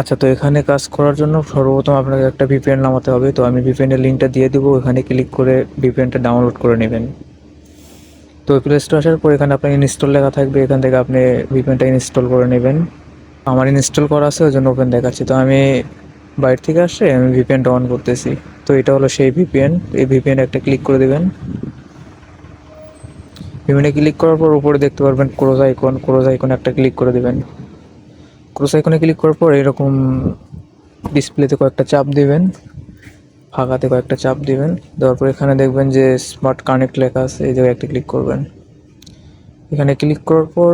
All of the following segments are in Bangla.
আচ্ছা তো এখানে কাজ করার জন্য সর্বপ্রথম আপনাকে একটা ভিপিএন নামাতে হবে। তো আমি ভিপিএনের লিঙ্কটা দিয়ে দেবো এখানে ক্লিক করে ভিপিএনটা ডাউনলোড করে নেবেন। তো প্লে স্টোর আসার পর এখানে আপনার ইনস্টল লেখা থাকবে, এখান থেকে আপনি ভিপিএনটা ইনস্টল করে নেবেন। আমার ইনস্টল করা আছে ওই জন্য ওপেন দেখাচ্ছি। তো আমি বাইরে থেকে আসছে আমি ভিপিএনটা অন করতেছি। তো এটা হলো সেই ভিপিএন এই ভিপিএন একটা ক্লিক করে দেবেন। ভিপিএনে ক্লিক করার পর উপরে দেখতে পারবেন ক্রোজ আইকন, ক্রোজ আইকনে একটা ক্লিক করে দেবেন। ক্রোজ আইকনে ক্লিক করার পর এরকম ডিসপ্লেতে কয়েকটা চাপ দিবেন, ফাঁকাতে কয়েকটা চাপ দিবেন, দেওয়ার পর এখানে দেখবেন যে স্মার্ট কানেক্ট লেখা আছে, এই জায়গায় একটা ক্লিক করবেন। এখানে ক্লিক করার পর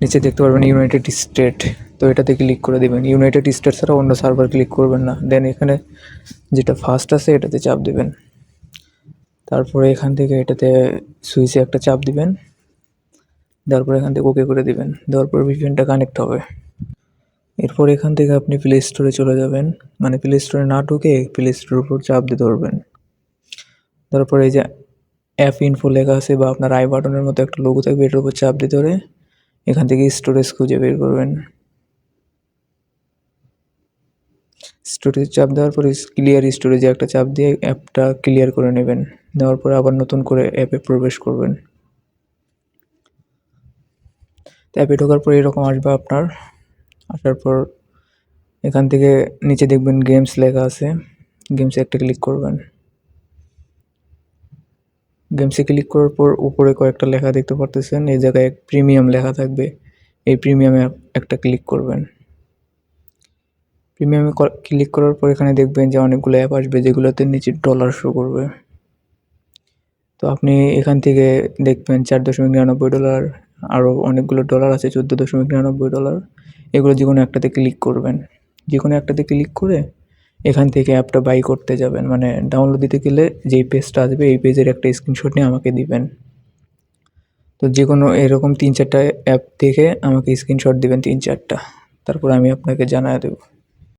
নিচে দেখতে পারবেন ইউনাইটেড স্টেট তো এটাতে ক্লিক করে দেবেন। ইউনাইটেড স্টেট ছাড়া অন্য সার্ভার ক্লিক করবেন না। দেন এখানে যেটা ফার্স্ট আছে এটাতে চাপ দিবেন। তারপরে এখান থেকে এটাতে সুইচে একটা চাপ দিবেন। দেওয়ার পর এখান থেকে ওকে করে দিবেন। দেওয়ার পর ভিপিএনটা কানেক্ট হবে। এরপর এখান থেকে আপনি প্লে স্টোরে চলে যাবেন। মানে প্লে স্টোরে না ঢুকে প্লে স্টোরের উপর চাপ দিয়ে ধরবেন। তারপর এই যে অ্যাপ ইনফো লেখা আছে বা আপনার আই বাটনের মতো একটা লোগো থাকবে, এটার উপর চাপ দিয়ে ধরে এখান থেকে স্টোরেজ খুঁজে বের করবেন। স্টোরেজ চাপ দেওয়ার পরে ক্লিয়ার স্টোরেজে একটা চাপ দিয়ে অ্যাপটা ক্লিয়ার করে নেবেন। দেওয়ার পরে আবার নতুন করে অ্যাপে প্রবেশ করবেন। অ্যাপে ঢোকার পর এরকম আসবে আপনার। আসার পর এখান থেকে নিচে দেখবেন গেমস লেখা আছে। গেমসে একটা ক্লিক করবেন। গেমসে ক্লিক করার পর উপরে কয়েকটা লেখা দেখতে পারতেছেন। এই জায়গায় এক প্রিমিয়াম লেখা থাকবে। এই প্রিমিয়ামে একটা ক্লিক করবেন। প্রিমিয়ামে ক্লিক করার পর এখানে দেখবেন যে অনেকগুলো অ্যাপ আসবে যেগুলোতে নিচে ডলার শো করবে। তো আপনি এখান থেকে দেখবেন চার দশমিক নিরানব্বই ডলার আরও অনেকগুলো ডলার আছে, চোদ্দ দশমিক নিরানব্বই ডলার এগুলো যে কোনো একটাতে ক্লিক করবেন। যে কোনো একটাতে ক্লিক করে এখান থেকে অ্যাপটা বাই করতে যাবেন। মানে ডাউনলোড দিতে গেলে যেই পেজটা আসবে, এই পেজের একটা স্ক্রিনশট নিয়ে আমাকে দিবেন। তো যে কোনো এরকম তিন চারটা অ্যাপ দেখে আমাকে স্ক্রিনশট দিবেন তিন চারটা। তারপর আমি আপনাকে জানায় দেবো।